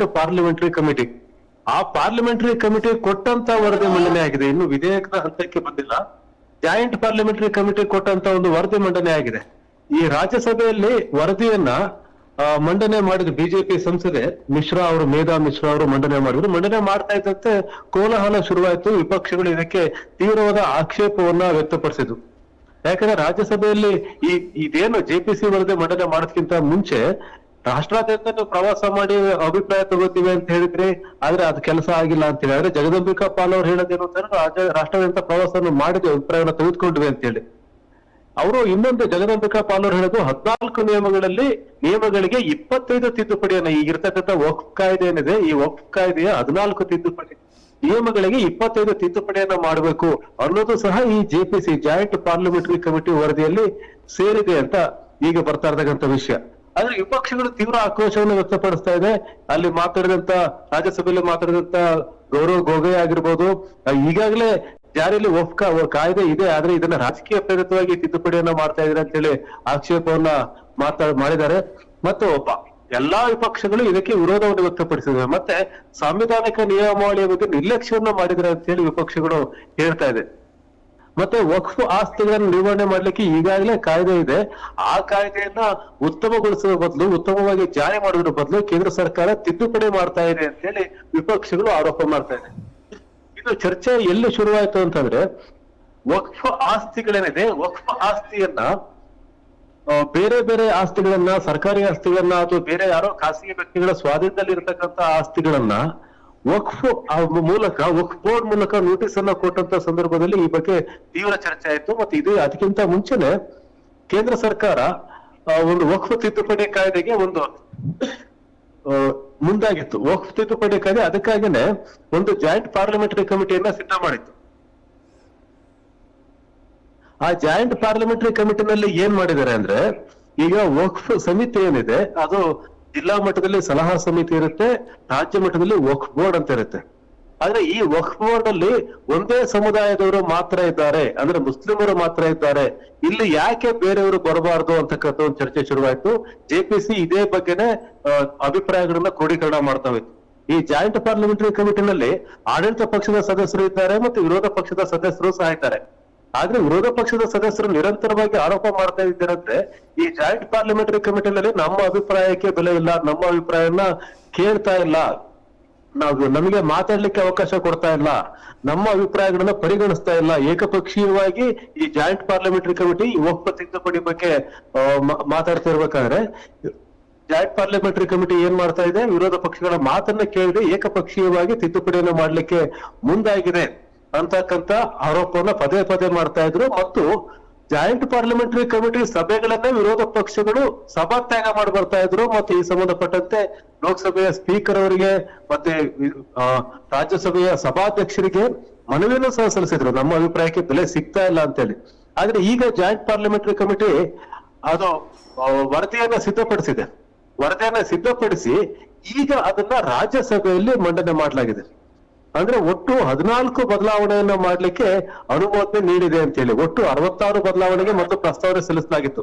Joint parliamentary committee ಆ parliamentary committee ಕೊಟ್ಟಂತ ವರದಿ ಮಂಡನೆ ಆಗಿದೆ. ಇನ್ನು ವಿಧೇಯಕದ ಹಂತಕ್ಕೆ ಬಂದಿಲ್ಲ. ಜಾಯಿಂಟ್ ಪಾರ್ಲಿಮೆಂಟರಿ ಕಮಿಟಿ ಕೊಟ್ಟಂತ ಒಂದು ವರದಿ ಮಂಡನೆ ಆಗಿದೆ. ಈ ರಾಜ್ಯಸಭೆಯಲ್ಲಿ ವರದಿಯನ್ನ ಮಂಡನೆ ಮಾಡಿದ ಬಿಜೆಪಿ ಸಂಸದೆ ಮಿಶ್ರಾ ಅವರು, ಮೇಧಾ ಮಿಶ್ರಾ ಅವರು ಮಂಡನೆ ಮಾಡಿದ್ರು. ಮಂಡನೆ ಮಾಡ್ತಾ ಇದ್ದಂತೆ ಕೋಲಾಹಲ ಶುರುವಾಯಿತು. ವಿಪಕ್ಷಗಳು ಇದಕ್ಕೆ ತೀವ್ರವಾದ ಆಕ್ಷೇಪವನ್ನ ವ್ಯಕ್ತಪಡಿಸಿದ್ರು. ಯಾಕಂದ್ರೆ ರಾಜ್ಯಸಭೆಯಲ್ಲಿ ಈ, ಇದೇನು ಜೆಪಿಸಿ ವರದಿ ಮಂಡನೆ ಮಾಡೋದಕ್ಕಿಂತ ಮುಂಚೆ ರಾಷ್ಟ್ರಾದ್ಯಂತ ಪ್ರವಾಸ ಮಾಡಿ ಅಭಿಪ್ರಾಯ ತಗೋತೀವಿ ಅಂತ ಹೇಳಿದ್ರಿ ಆದ್ರೆ ಅದು ಕೆಲಸ ಆಗಿಲ್ಲ ಅಂತ ಹೇಳಿ. ಆದ್ರೆ ಜಗದಂಬಿಕಾ ಪಾಲ್ ಅವ್ರು ಹೇಳೋದೇನು ಅಂತಂದ್ರೆ ರಾಷ್ಟ್ರಾದ್ಯಂತ ಪ್ರವಾಸವನ್ನು ಮಾಡಿದ್ವಿ ಅಭಿಪ್ರಾಯವನ್ನು ತೆಗೆದುಕೊಂಡ್ವಿ ಅಂತ ಹೇಳಿ. ಅವರು ಇನ್ನೊಂದು ಜಗದಂಬಿಕಾ ಪಾಲ್ ಅವ್ರು ಹೇಳೋದು ಹದಿನಾಲ್ಕು ನಿಯಮಗಳಲ್ಲಿ, ನಿಯಮಗಳಿಗೆ ಇಪ್ಪತ್ತೈದು ತಿದ್ದುಪಡಿಯನ್ನ ಈಗಿರ್ತಕ್ಕಂಥ ವಕ್ಫ್ ಕಾಯ್ದೆ ಏನಿದೆ, ಈ ವಕ್ಫ್ ಕಾಯ್ದೆಯ ಹದಿನಾಲ್ಕು ತಿದ್ದುಪಡಿ. ನಿಯಮಗಳಿಗೆ ಇಪ್ಪತ್ತೈದು ತಿದ್ದುಪಡಿಯನ್ನ ಮಾಡಬೇಕು ಅನ್ನೋದು ಸಹ ಈ J P C joint parliamentary committee ವರದಿಯಲ್ಲಿ ಸೇರಿದೆ ಅಂತ ಈಗ ಬರ್ತಾ ಇರ್ತಕ್ಕಂಥ ವಿಷಯ. ಆದ್ರೆ ವಿಪಕ್ಷಗಳು ತೀವ್ರ ಆಕ್ರೋಶವನ್ನು ವ್ಯಕ್ತಪಡಿಸ್ತಾ ಇದೆ. ಅಲ್ಲಿ ಮಾತಾಡಿದಂತ, ರಾಜ್ಯಸಭೆಯಲ್ಲಿ ಮಾತಾಡಿದಂತ ಗೌರವ್ ಗೊಗೊಯ್ ಆಗಿರ್ಬೋದು ಈಗಾಗಲೇ ಜಾರಿಯಲ್ಲಿ ಒಫ್ಕ ಕಾಯ್ದೆ ಇದೆ, ಆದ್ರೆ ಇದನ್ನ ರಾಜಕೀಯ ಪ್ರೇರಿತವಾಗಿ ತಿದ್ದುಪಡಿಯನ್ನ ಮಾಡ್ತಾ ಇದ್ದಾರೆ ಅಂತ ಹೇಳಿ ಆಕ್ಷೇಪವನ್ನ ಮಾತಾಡ್ ಮಾಡಿದ್ದಾರೆ. ಮತ್ತು ಒಬ್ಬ, ಎಲ್ಲಾ ವಿಪಕ್ಷಗಳು ಇದಕ್ಕೆ ವಿರೋಧವನ್ನು ವ್ಯಕ್ತಪಡಿಸಿವೆ. ಮತ್ತೆ ಸಾಂವಿಧಾನಿಕ ನಿಯಮಾವಳಿಯ ಬಗ್ಗೆ ನಿರ್ಲಕ್ಷ್ಯವನ್ನ ಮಾಡಿದ್ದಾರೆ ಅಂತ ಹೇಳಿ ವಿಪಕ್ಷಗಳು ಹೇಳ್ತಾ ಇದೆ. ಮತ್ತೆ ವಕ್ಫ್ ಆಸ್ತಿಗಳನ್ನು ನಿರ್ವಹಣೆ ಮಾಡ್ಲಿಕ್ಕೆ ಈಗಾಗಲೇ ಕಾಯ್ದೆ ಇದೆ. ಆ ಕಾಯ್ದೆಯನ್ನ ಉತ್ತಮಗೊಳಿಸುವ ಬದಲು, ಉತ್ತಮವಾಗಿ ಜಾರಿ ಮಾಡೋದ್ರ ಬದಲು ಕೇಂದ್ರ ಸರ್ಕಾರ ತಿದ್ದುಪಡಿ ಮಾಡ್ತಾ ಇದೆ ಅಂತ ಹೇಳಿ ವಿಪಕ್ಷಗಳು ಆರೋಪ ಮಾಡ್ತಾ ಇದೆ. ಇದು ಚರ್ಚೆ ಎಲ್ಲಿ ಶುರುವಾಯ್ತು ಅಂತಂದ್ರೆ, ವಕ್ಫ್ ಆಸ್ತಿಗಳೇನಿದೆ, ವಕ್ಫ್ ಆಸ್ತಿಯನ್ನ ಬೇರೆ ಬೇರೆ ಆಸ್ತಿಗಳನ್ನ, ಸರ್ಕಾರಿ ಆಸ್ತಿಗಳನ್ನ ಅಥವಾ ಬೇರೆ ಯಾರೋ ಖಾಸಗಿ ವ್ಯಕ್ತಿಗಳ ಸ್ವಾಧೀನದಲ್ಲಿ ಇರತಕ್ಕಂತ ಆಸ್ತಿಗಳನ್ನ ವಕ್ಫ್ ಮೂಲಕ, ವಕ್ಫ್ ಬೋರ್ಡ್ ಮೂಲಕ ನೋಟಿಸ್ ಅನ್ನ ಕೊಟ್ಟಂತ ಸಂದರ್ಭದಲ್ಲಿ ಈ ಬಗ್ಗೆ ತೀವ್ರ ಚರ್ಚೆ ಆಯಿತು. ಮತ್ತೆ ಇದು ಅದಕ್ಕಿಂತ ಮುಂಚೆನೆ ಕೇಂದ್ರ ಸರ್ಕಾರ ಒಂದು ವಕ್ಫ್ ತಿದ್ದುಪಡಿ ಕಾಯ್ದೆಗೆ ಒಂದು ಮುಂದಾಗಿತ್ತು. ವಕ್ಫ್ ತಿದ್ದುಪಡಿ ಕಾಯ್ದೆ ಅದಕ್ಕಾಗಿನೇ ಒಂದು ಜಾಯಿಂಟ್ ಪಾರ್ಲಿಮೆಂಟರಿ ಕಮಿಟಿಯನ್ನ ಸಿದ್ಧ ಮಾಡಿತ್ತು. ಆ ಜಾಯಿಂಟ್ ಪಾರ್ಲಿಮೆಂಟರಿ ಕಮಿಟಿನಲ್ಲಿ ಏನ್ ಮಾಡಿದ್ದಾರೆ ಅಂದ್ರೆ, ಈಗ ವಕ್ಫ್ ಸಮಿತಿ ಏನಿದೆ, ಅದು ಜಿಲ್ಲಾ ಮಟ್ಟದಲ್ಲಿ ಸಲಹಾ ಸಮಿತಿ ಇರುತ್ತೆ, ರಾಜ್ಯ ಮಟ್ಟದಲ್ಲಿ ವಕ್ ಬೋರ್ಡ್ ಅಂತ ಇರುತ್ತೆ. ಆದ್ರೆ ಈ ವಕ್ ಬೋರ್ಡ್ ಅಲ್ಲಿ ಒಂದೇ ಸಮುದಾಯದವರು ಮಾತ್ರ ಇದ್ದಾರೆ, ಅಂದ್ರೆ ಮುಸ್ಲಿಮರು ಮಾತ್ರ ಇದ್ದಾರೆ. ಇಲ್ಲಿ ಯಾಕೆ ಬೇರೆಯವರು ಬರಬಾರ್ದು ಅಂತಕ್ಕಂಥ ಒಂದು ಚರ್ಚೆ ಶುರುವಾಯ್ತು. ಜೆಪಿಸಿ ಇದೇ ಬಗ್ಗೆನೆ ಅಭಿಪ್ರಾಯಗಳನ್ನ ಕ್ರೋಢೀಕರಣ ಮಾಡ್ತಾ ಹೋಯ್ತು. ಈ ಜಾಯಿಂಟ್ ಪಾರ್ಲಿಮೆಂಟರಿ ಕಮಿಟಿನಲ್ಲಿ ಆಡಳಿತ ಪಕ್ಷದ ಸದಸ್ಯರು ಇದ್ದಾರೆ ಮತ್ತು ವಿರೋಧ ಪಕ್ಷದ ಸದಸ್ಯರು ಸಹ ಇದ್ದಾರೆ. ಆದ್ರೆ ವಿರೋಧ ಪಕ್ಷದ ಸದಸ್ಯರು ನಿರಂತರವಾಗಿ ಆರೋಪ ಮಾಡ್ತಾ ಇದ್ದಾರಂದ್ರೆ ಈ ಜಾಯಿಂಟ್ ಪಾರ್ಲಿಮೆಂಟರಿ ಕಮಿಟಿನಲ್ಲಿ ನಮ್ಮ ಅಭಿಪ್ರಾಯಕ್ಕೆ ಬೆಲೆ ಇಲ್ಲ, ನಮ್ಮ ಅಭಿಪ್ರಾಯನ ಕೇಳ್ತಾ ಇಲ್ಲ. ನಾವು ನಮಗೆ ಮಾತಾಡ್ಲಿಕ್ಕೆ ಅವಕಾಶ ಕೊಡ್ತಾ ಇಲ್ಲ, ನಮ್ಮ ಅಭಿಪ್ರಾಯಗಳನ್ನ ಪರಿಗಣಿಸ್ತಾ ಇಲ್ಲ. ಏಕಪಕ್ಷೀಯವಾಗಿ ಈ ಜಾಯಿಂಟ್ ಪಾರ್ಲಿಮೆಂಟರಿ ಕಮಿಟಿ ವಕ್ಫ್ ತಿದ್ದುಪಡಿ ಬಗ್ಗೆ ಮಾತಾಡ್ತಾ ಇರ್ಬೇಕಾದ್ರೆ, ಜಾಯಿಂಟ್ ಪಾರ್ಲಿಮೆಂಟರಿ ಕಮಿಟಿ ಏನ್ ಮಾಡ್ತಾ ಇದೆ, ವಿರೋಧ ಪಕ್ಷಗಳ ಮಾತನ್ನ ಕೇಳದೆ ಏಕಪಕ್ಷೀಯವಾಗಿ ತಿದ್ದುಪಡಿಯನ್ನು ಮಾಡ್ಲಿಕ್ಕೆ ಮುಂದಾಗಿದೆ. ಅಂತಕ್ಕಂತ ಆರೋಪವನ್ನ ಪದೇ ಪದೇ ಮಾಡ್ತಾ ಇದ್ರು. ಮತ್ತು ಜಾಯಿಂಟ್ ಪಾರ್ಲಿಮೆಂಟರಿ ಕಮಿಟಿ ಸಭೆಗಳನ್ನೇ ವಿರೋಧ ಪಕ್ಷಗಳು ಸಭಾತ್ಯಾಗ ಮಾಡಿ ಬರ್ತಾ ಇದ್ರು. ಮತ್ತು ಈ ಸಂಬಂಧಪಟ್ಟಂತೆ ಲೋಕಸಭೆಯ ಸ್ಪೀಕರ್ ಅವರಿಗೆ ಮತ್ತೆ ರಾಜ್ಯಸಭೆಯ ಸಭಾಧ್ಯಕ್ಷರಿಗೆ ಮನವಿಯನ್ನು ಸಹ ಸಲ್ಲಿಸಿದ್ರು. ನಮ್ಮ ಅಭಿಪ್ರಾಯಕ್ಕೆ ಬೆಲೆ ಸಿಗ್ತಾ ಇಲ್ಲ ಅಂತೇಳಿ. ಆದ್ರೆ ಈಗ ಜಾಯಿಂಟ್ ಪಾರ್ಲಿಮೆಂಟರಿ ಕಮಿಟಿ ಅದು ವರದಿಯನ್ನ ಸಿದ್ಧಪಡಿಸಿದೆ. ವರದಿಯನ್ನ ಸಿದ್ಧಪಡಿಸಿ ಈಗ ಅದನ್ನ ರಾಜ್ಯಸಭೆಯಲ್ಲಿ ಮಂಡನೆ ಮಾಡಲಾಗಿದೆ. ಅಂದ್ರೆ ಒಟ್ಟು ಹದಿನಾಲ್ಕು ಬದಲಾವಣೆಯನ್ನ ಮಾಡ್ಲಿಕ್ಕೆ ಅನುಮೋದನೆ ನೀಡಿದೆ ಅಂತ ಹೇಳಿ ಒಟ್ಟು ಅರವತ್ತಾರು ಬದಲಾವಣೆಗೆ ಮತ್ತು ಪ್ರಸ್ತಾವನೆ ಸಲ್ಲಿಸಲಾಗಿತ್ತು.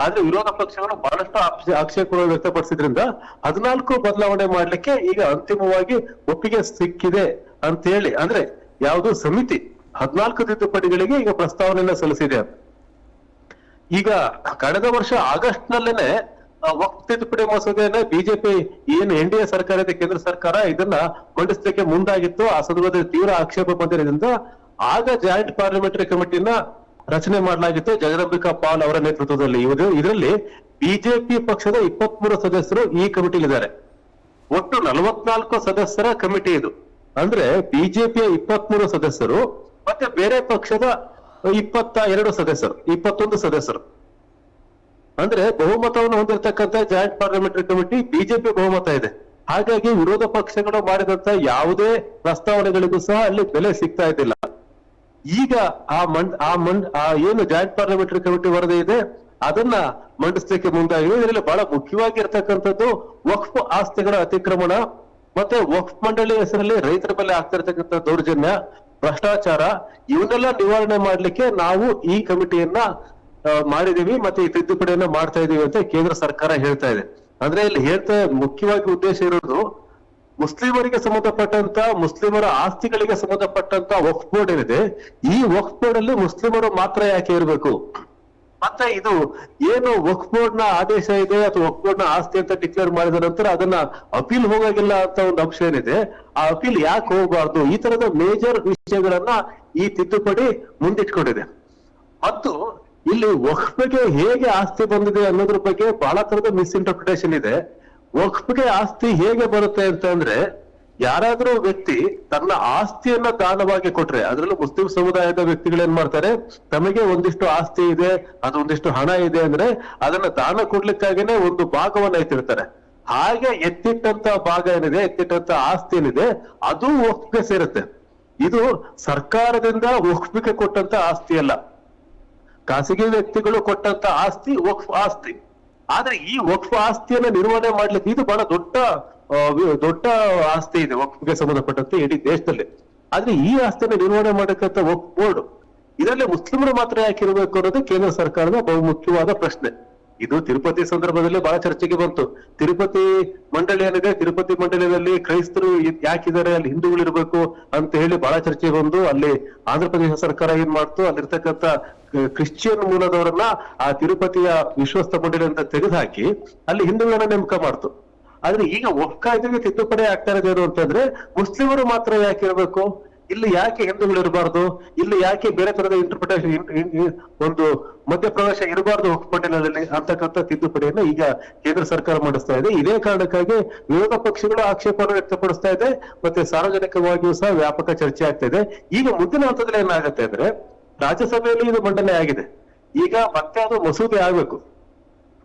ಆದ್ರೆ ವಿರೋಧ ಪಕ್ಷಗಳು ಬಹಳಷ್ಟು ಆಕ್ಷೇ- ಆಕ್ಷೇಪಗಳು ವ್ಯಕ್ತಪಡಿಸಿದ್ರಿಂದ ಹದಿನಾಲ್ಕು ಬದಲಾವಣೆ ಮಾಡ್ಲಿಕ್ಕೆ ಈಗ ಅಂತಿಮವಾಗಿ ಒಪ್ಪಿಗೆ ಸಿಕ್ಕಿದೆ ಅಂತ ಹೇಳಿ ಅಂದ್ರೆ ಯಾವುದು ಸಮಿತಿ ಹದಿನಾಲ್ಕು ತಿದ್ದುಪಡಿಗಳಿಗೆ ಈಗ ಪ್ರಸ್ತಾವನೆಯನ್ನ ಸಲ್ಲಿಸಿದೆ ಈಗ ಕಳೆದ ವರ್ಷ ಆಗಸ್ಟ್ ನಲ್ಲೇನೆ ವಕ್ಫ್ ತಿದ್ದುಪಡಿ ಮಸೂದೆಯನ್ನ ಬಿಜೆಪಿ ಏನು ಎನ್ ಡಿ ಎ ಸರ್ಕಾರ ಇದೆ, ಕೇಂದ್ರ ಸರ್ಕಾರ ಇದನ್ನ ಮಂಡಿಸಲಿಕ್ಕೆ ಮುಂದಾಗಿತ್ತು. ಆ ಸಂದರ್ಭದಲ್ಲಿ ತೀವ್ರ ಆಕ್ಷೇಪ ಬಂದಿರೋದ್ರಿಂದ ಆಗ ಜಾಯಿಂಟ್ ಪಾರ್ಲಿಮೆಂಟರಿ ಕಮಿಟಿನ ರಚನೆ ಮಾಡಲಾಗಿತ್ತು. ಜಗದಂಬಿಕಾ ಪಾಲ್ ಅವರ ನೇತೃತ್ವದಲ್ಲಿ. ಇವರು ಇದರಲ್ಲಿ ಬಿಜೆಪಿ ಪಕ್ಷದ ಇಪ್ಪತ್ಮೂರು ಸದಸ್ಯರು ಈ ಕಮಿಟಿಲಿದ್ದಾರೆ. ಒಟ್ಟು ನಲವತ್ನಾಲ್ಕು ಸದಸ್ಯರ ಕಮಿಟಿ ಇದು. ಅಂದ್ರೆ ಬಿಜೆಪಿಯ ಇಪ್ಪತ್ಮೂರು ಸದಸ್ಯರು ಮತ್ತೆ ಬೇರೆ ಪಕ್ಷದ ಇಪ್ಪತ್ತ ಎರಡು ಸದಸ್ಯರು, ಇಪ್ಪತ್ತೊಂದು ಸದಸ್ಯರು. ಅಂದ್ರೆ ಬಹುಮತವನ್ನು ಹೊಂದಿರತಕ್ಕಂತ ಜಾಯಿಂಟ್ ಪಾರ್ಲಿಮೆಂಟರಿ ಕಮಿಟಿ ಬಿಜೆಪಿ ಬಹುಮತ ಇದೆ. ಹಾಗಾಗಿ ವಿರೋಧ ಪಕ್ಷಗಳು ಮಾಡಿದಂತ ಯಾವುದೇ ಪ್ರಸ್ತಾವನೆಗಳಿಗೂ ಸಹ ಅಲ್ಲಿ ಬೆಲೆ ಸಿಗ್ತಾ ಇದ್ದಿಲ್ಲ. ಈಗ ಆ ಮಂಡ್ ಆ ಮಂಡ್, ಆ ಏನು ಜಾಯಿಂಟ್ ಪಾರ್ಲಿಮೆಂಟರಿ ಕಮಿಟಿ ವರದಿ ಇದೆ, ಅದನ್ನ ಮಂಡಿಸ್ಲಿಕ್ಕೆ ಮುಂದಾಗಿದೆ. ಇದರಲ್ಲಿ ಬಹಳ ಮುಖ್ಯವಾಗಿ ಇರ್ತಕ್ಕಂಥದ್ದು ವಕ್ಫ್ ಆಸ್ತಿಗಳ ಅತಿಕ್ರಮಣ ಮತ್ತೆ ವಕ್ಫ್ ಮಂಡಳಿ ಹೆಸರಲ್ಲಿ ರೈತರ ಮೇಲೆ ಆಗ್ತಿರ್ತಕ್ಕಂಥ ದೌರ್ಜನ್ಯ, ಭ್ರಷ್ಟಾಚಾರ, ಇವನ್ನೆಲ್ಲ ನಿವಾರಣೆ ಮಾಡ್ಲಿಕ್ಕೆ ನಾವು ಈ ಕಮಿಟಿಯನ್ನ ಮಾಡಿದೀವಿ ಮತ್ತೆ ಈ ತಿದ್ದುಪಡಿಯನ್ನ ಮಾಡ್ತಾ ಇದೀವಿ ಅಂತ ಕೇಂದ್ರ ಸರ್ಕಾರ ಹೇಳ್ತಾ ಇದೆ. ಅಂದ್ರೆ ಇಲ್ಲಿ ಹೇಳ್ತಾ ಮುಖ್ಯವಾಗಿ ಉದ್ದೇಶ ಇರೋದು ಮುಸ್ಲಿಮರಿಗೆ ಸಂಬಂಧಪಟ್ಟಂತ, ಮುಸ್ಲಿಮರ ಆಸ್ತಿಗಳಿಗೆ ಸಂಬಂಧಪಟ್ಟಂತ ವಕ್ಫ್ ಬೋರ್ಡ್ ಏನಿದೆ, ಈ ವಕ್ಫ್ ಬೋರ್ಡ್ ಅಲ್ಲಿ ಮುಸ್ಲಿಮರು ಮಾತ್ರ ಯಾಕೆ ಇರಬೇಕು? ಮತ್ತೆ ಇದು ಏನು ವಕ್ಫ್ ಬೋರ್ಡ್ನ ಆದೇಶ ಇದೆ ಅಥವಾ ವಕ್ಫ್ ಬೋರ್ಡ್ನ ಆಸ್ತಿ ಅಂತ ಡಿಕ್ಲೇರ್ ಮಾಡಿದ ನಂತರ ಅದನ್ನ ಅಪೀಲ್ ಹೋಗಾಗಿಲ್ಲ ಅಂತ ಒಂದು ಅಂಶ ಏನಿದೆ, ಆ ಅಪೀಲ್ ಯಾಕೆ ಹೋಗಬಾರ್ದು? ಈ ತರದ ಮೇಜರ್ ವಿಷಯಗಳನ್ನ ಈ ತಿದ್ದುಪಡಿ ಮುಂದಿಟ್ಕೊಂಡಿದೆ. ಮತ್ತು ಇಲ್ಲಿ ವಕ್ಫ್ಗೆ ಹೇಗೆ ಆಸ್ತಿ ಬಂದಿದೆ ಅನ್ನೋದ್ರ ಬಗ್ಗೆ ಬಹಳ ತರದ ಮಿಸ್ಇಂಟರ್ಪ್ರಿಟೇಷನ್ ಇದೆ. ವಕ್ಫ್ಗೆ ಆಸ್ತಿ ಹೇಗೆ ಬರುತ್ತೆ ಅಂತ ಅಂದ್ರೆ, ಯಾರಾದ್ರೂ ವ್ಯಕ್ತಿ ತನ್ನ ಆಸ್ತಿಯನ್ನ ದಾನವಾಗಿ ಕೊಟ್ರೆ, ಅದ್ರಲ್ಲೂ ಮುಸ್ಲಿಂ ಸಮುದಾಯದ ವ್ಯಕ್ತಿಗಳು ಏನ್ ಮಾಡ್ತಾರೆ, ತಮಗೆ ಒಂದಿಷ್ಟು ಆಸ್ತಿ ಇದೆ, ಅದು ಒಂದಿಷ್ಟು ಹಣ ಇದೆ ಅಂದ್ರೆ ಅದನ್ನ ದಾನ ಕೊಡ್ಲಿಕ್ಕಾಗೇನೆ ಒಂದು ಭಾಗವನ್ನ ಎತ್ತಿರ್ತಾರೆ ಹಾಗೆ ಎತ್ತಿಟ್ಟಂತ ಭಾಗ ಏನಿದೆ, ಎತ್ತಿಟ್ಟಂತ ಆಸ್ತಿ ಏನಿದೆ, ಅದು ವಕ್ಫ್ಗೆ ಸೇರುತ್ತೆ. ಇದು ಸರ್ಕಾರದಿಂದ ವಕ್ಫ್ಗೆ ಕೊಟ್ಟಂತ ಆಸ್ತಿ ಅಲ್ಲ. ಖಾಸಗಿ ವ್ಯಕ್ತಿಗಳು ಕೊಟ್ಟಂತ ಆಸ್ತಿ ವಕ್ಫ್ ಆಸ್ತಿ. ಆದ್ರೆ ಈ ವಕ್ಫ್ ಆಸ್ತಿಯನ್ನ ನಿರ್ವಹಣೆ ಮಾಡ್ಲಿಕ್ಕೆ ಇದು ಬಹಳ ದೊಡ್ಡ ದೊಡ್ಡ ಆಸ್ತಿ ಇದೆ, ವಕ್ಫ್ಗೆ ಸಂಬಂಧಪಟ್ಟಂತೆ ಇಡೀ ದೇಶದಲ್ಲಿ. ಆದ್ರೆ ಈ ಆಸ್ತಿಯನ್ನ ನಿರ್ವಹಣೆ ಮಾಡಕ್ಕಂತ ವಕ್ಫ್ ಬೋರ್ಡ್ ಇದರಲ್ಲಿ ಮುಸ್ಲಿಮರು ಮಾತ್ರ ಯಾಕೆ ಇರಬೇಕು ಅನ್ನೋದು ಕೇಂದ್ರ ಸರ್ಕಾರದ ಬಹುಮುಖ್ಯವಾದ ಪ್ರಶ್ನೆ. ಇದು ತಿರುಪತಿ ಸಂದರ್ಭದಲ್ಲಿ ಬಹಳ ಚರ್ಚೆಗೆ ಬಂತು. ತಿರುಪತಿ ಮಂಡಳಿ ಏನಿದೆ ತಿರುಪತಿ ಮಂಡಳಿಯಲ್ಲಿ ಕ್ರೈಸ್ತರು ಯಾಕಿದ್ದಾರೆ, ಅಲ್ಲಿ ಹಿಂದೂಗಳು ಇರಬೇಕು ಅಂತ ಹೇಳಿ ಬಹಳ ಚರ್ಚೆ ಬಂದು, ಅಲ್ಲಿ ಆಂಧ್ರ ಪ್ರದೇಶ ಸರ್ಕಾರ ಏನ್ ಮಾಡ್ತು? ಅಲ್ಲಿರ್ತಕ್ಕಂಥ ಕ್ರಿಶ್ಚಿಯನ್ ಮೂಲದವರನ್ನ ಆ ತಿರುಪತಿಯ ವಿಶ್ವಸ್ತ ಅಂತ ತೆಗೆದುಹಾಕಿ, ಅಲ್ಲಿ ಹಿಂದೂಗಳನ್ನ ನೇಮಕ ಮಾಡ್ತು. ಆದ್ರೆ ಈಗ ಒಫ್ ಕಾಯ್ದೆಗೆ ತಿದ್ದುಪಡಿ ಆಗ್ತಾ ಇರೋದೇನು ಅಂತಂದ್ರೆ, ಮುಸ್ಲಿಮರು ಮಾತ್ರ ಯಾಕೆ ಇರಬೇಕು ಇಲ್ಲಿ ಯಾಕೆ ಹಿಂದೂಗಳು ಇರಬಾರ್ದು? ಇಲ್ಲಿ ಯಾಕೆ ಬೇರೆ ತರದ ಇಂಟರ್ಪ್ರಿಟೇಷನ್ ಒಂದು ಮಧ್ಯಪ್ರವೇಶ ಇರಬಾರ್ದು ಪಟೇಲದಲ್ಲಿ ಅಂತಕ್ಕಂಥ ತಿದ್ದುಪಡಿಯನ್ನು ಈಗ ಕೇಂದ್ರ ಸರ್ಕಾರ ಮಾಡಿಸ್ತಾ ಇದೆ. ಇದೇ ಕಾರಣಕ್ಕಾಗಿ ವಿರೋಧ ಪಕ್ಷಗಳು ಆಕ್ಷೇಪವನ್ನು ವ್ಯಕ್ತಪಡಿಸ್ತಾ ಇದೆ. ಮತ್ತೆ ಸಾರ್ವಜನಿಕವಾಗಿಯೂ ಸಹ ವ್ಯಾಪಕ ಚರ್ಚೆ ಆಗ್ತಾ ಇದೆ. ಈಗ ಮುಂದಿನ ಹಂತದಲ್ಲಿ ಏನಾಗುತ್ತೆ ಅಂದ್ರೆ ರಾಜ್ಯಸಭೆಯಲ್ಲಿ ಇದು ಮಂಡನೆ ಆಗಿದೆ. ಈಗ ಮತ್ತೆ ಅದು ಮಸೂದೆ ಆಗ್ಬೇಕು.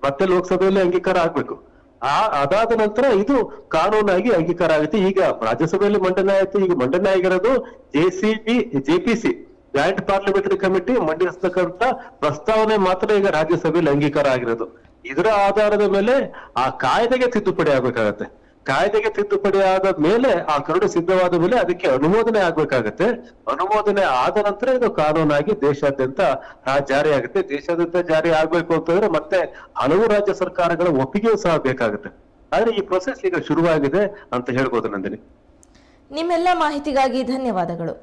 ಮತ್ತೆ ಲೋಕಸಭೆಯಲ್ಲಿ ಅಂಗೀಕಾರ ಆಗ್ಬೇಕು. ಆ ಅದಾದ ನಂತರ ಇದು ಕಾನೂನಾಗಿ ಅಂಗೀಕಾರ ಆಗುತ್ತೆ. ಈಗ ರಾಜ್ಯಸಭೆಯಲ್ಲಿ ಮಂಡನೆ ಆಯಿತು. ಈಗ ಮಂಡನೆ ಆಗಿರೋದು JCB JPC joint parliamentary committee ಮಂಡಿಸ್ತಕ್ಕಂತ ಪ್ರಸ್ತಾವನೆ ಮಾತ್ರ ಈಗ ರಾಜ್ಯಸಭೆಯಲ್ಲಿ ಅಂಗೀಕಾರ ಆಗಿರೋದು. ಇದರ ಆಧಾರದ ಮೇಲೆ ಆ ಕಾಯ್ದೆಗೆ ತಿದ್ದುಪಡಿ ಆಗ್ಬೇಕಾಗತ್ತೆ. ಕಾಯ್ದೆಗೆ ತಿದ್ದುಪಡಿ ಆದ ಮೇಲೆ ಆ ಕರಡು ಸಿದ್ಧವಾದ ಮೇಲೆ ಅದಕ್ಕೆ ಅನುಮೋದನೆ ಆಗ್ಬೇಕಾಗತ್ತೆ. ಅನುಮೋದನೆ ಆದ ನಂತರ ಇದು ಕಾನೂನಾಗಿ ದೇಶಾದ್ಯಂತ ಜಾರಿ ಆಗುತ್ತೆ ದೇಶಾದ್ಯಂತ ಜಾರಿ ಆಗ್ಬೇಕು ಅಂತಂದ್ರೆ ಮತ್ತೆ ಹಲವು ರಾಜ್ಯ ಸರ್ಕಾರಗಳ ಒಪ್ಪಿಗೆಯೂ ಸಹ ಬೇಕಾಗುತ್ತೆ. ಆದ್ರೆ ಈ ಪ್ರೊಸೆಸ್ ಈಗ ಶುರುವಾಗಿದೆ ಅಂತ ಹೇಳ್ಬೋದು ನಂದಿನಿ. ನಿಮ್ಮೆಲ್ಲ ಮಾಹಿತಿಗಾಗಿ ಧನ್ಯವಾದಗಳು.